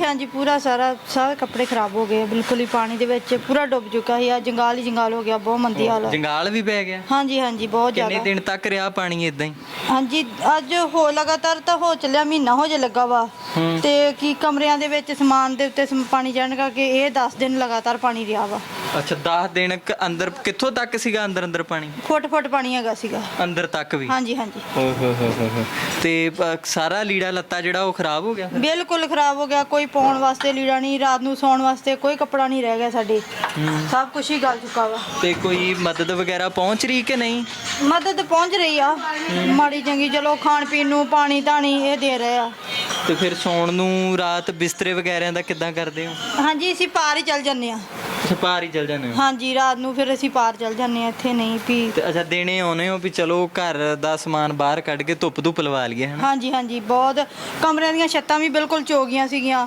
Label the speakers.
Speaker 1: ਹਾਂਜੀ ਪੂਰਾ ਸਾਰਾ ਸਾਰੇ ਕੱਪੜੇ ਖਰਾਬ ਹੋ ਗਏ ਬਿਲਕੁਲ ਹੀ ਪਾਣੀ ਦੇ ਵਿੱਚ ਪੂਰਾ ਡੁੱਬ ਚੁੱਕਾ ਸੀ। ਆ ਜੰਗਾਲ ਹੀ ਜੰਗਾਲ ਹੋ ਗਿਆ ਬਹੁਤ ਮੰਦੀ ਹਾਲਤ।
Speaker 2: ਜੰਗਾਲ ਵੀ ਪੈ ਗਿਆ?
Speaker 1: ਹਾਂਜੀ ਹਾਂਜੀ ਬਹੁਤ
Speaker 2: ਕਿੰਨੇ
Speaker 1: ਜ਼ਿਆਦਾ।
Speaker 2: ਦਿਨ ਤੱਕ ਰਿਹਾ ਪਾਣੀ ਇਦਾਂ ਹੀ?
Speaker 1: ਹਾਂਜੀ ਅੱਜ ਹੋ ਲਗਾਤਾਰ ਤਾਂ ਹੋ ਚੱਲਿਆ ਮਹੀਨਾ ਹੋ ਜੇ ਲੱਗਾ ਵਾ। ਤੇ ਕੀ ਕਮਰਿਆਂ ਦੇ ਵਿੱਚ ਸਮਾਨ ਦੇ ਉੱਤੇ ਸਮ- ਪਾਣੀ ਚੜਨ ਕਰਕੇ ਇਹ 10 ਦਿਨ ਲਗਾਤਾਰ ਪਾਣੀ ਰਿਹਾ ਵਾ।
Speaker 2: ਅੱਛਾ 10 ਦਿਨ ਕ- ਅੰਦਰ ਕਿੱਥੋਂ ਤੱਕ ਸੀਗਾ ਅੰਦਰ ਅੰਦਰ ਪਾਣੀ?
Speaker 1: ਫੁੱਟ ਫੁੱਟ ਪਾਣੀ ਹੈਗਾ ਸੀਗਾ।
Speaker 2: ਅੰਦਰ ਤੱਕ ਵੀ?
Speaker 1: ਹਾਂਜੀ ਹਾਂਜੀ।
Speaker 2: ਓ ਹੋ ਹੋ ਹੋ ਹੋ। ਤੇ ਅ, ਸਾਰਾ ਲੀੜਾ ਲੱਤਾ ਜਿਹੜਾ ਉਹ ਖਰਾਬ ਹੋ ਗਿਆ? ਫਿਰ?
Speaker 1: ਬਿਲਕੁਲ ਖਰਾਬ ਹੋ ਗਿਆ। ਕੋਈ ਪਾਉਣ ਵਾਸਤੇ ਲੀੜਾ ਨਹੀਂ ਰਾਤ ਨੂੰ ਸੌਣ ਵਾਸਤੇ ਕੋਈ ਕੱਪੜਾ ਨਹੀਂ ਰਹਿ ਗਿਆ ਸਾਡੇ। ਸਭ ਕੁਝ ਹੀ ਗਲ ਚੁੱਕਾ ਵਾ।
Speaker 2: ਤੇ ਕੋਈ ਮਦਦ ਵਗੈਰਾ ਪਹੁੰਚ ਰਹੀ ਕਿ ਨਹੀਂ?
Speaker 1: ਮਦਦ ਪਹੁੰਚ ਰਹੀ ਆ। ਮਾੜੀ ਚੰਗੀ ਚਲੋ ਖਾਣ ਪੀਣ ਨੂੰ ਪਾਣੀ ਧਾਣੀ ਇਹ ਦੇ ਰਹੇ ਆ।
Speaker 2: ਤੇ ਫਿਰ ਸੌਣ ਨੂੰ ਰਾਤ ਬਿਸਤਰੇ ਵਗੈਰਿਆਂ ਦਾ ਕਿੱਦਾਂ ਕਰਦੇ ਹੋ?
Speaker 1: ਹਾਂਜੀ ਅਸੀਂ ਪਾਰ ਹੀ ਚੱਲ ਜੰਨੇ ਆ
Speaker 2: ਅੱਛਾ ਪਾਰ ਹੀ ਚਲ ਜਾਂਦੇ ਹੋ?
Speaker 1: ਹਾਂਜੀ ਰਾਤ ਨੂੰ ਫਿਰ ਅਸੀਂ ਪਾਰ ਚੱਲ ਜੰਨੇ ਆ ਇੱਥੇ ਨਹੀਂ ਵੀ
Speaker 2: ਤੇ ਅੱਛਾ ਦੇਣੇ ਆਉਨੇ ਹੋ ਵੀ ਚਲੋ ਘਰ ਦਾ ਸਮਾਨ ਬਾਹਰ ਕੱਢ ਕੇ ਧੁੱਪ ਧੁੱਪ ਲਵਾ ਲਈਏ ਹਨਾ
Speaker 1: ਹਾਂਜੀ ਹਾਂਜੀ ਬਹੁਤ। ਕਮਰਿਆਂ ਦੀਆਂ ਛੱਤਾਂ ਵੀ ਬਿਲਕੁਲ ਚੋ ਗਈਆਂ ਸੀਗੀਆਂ।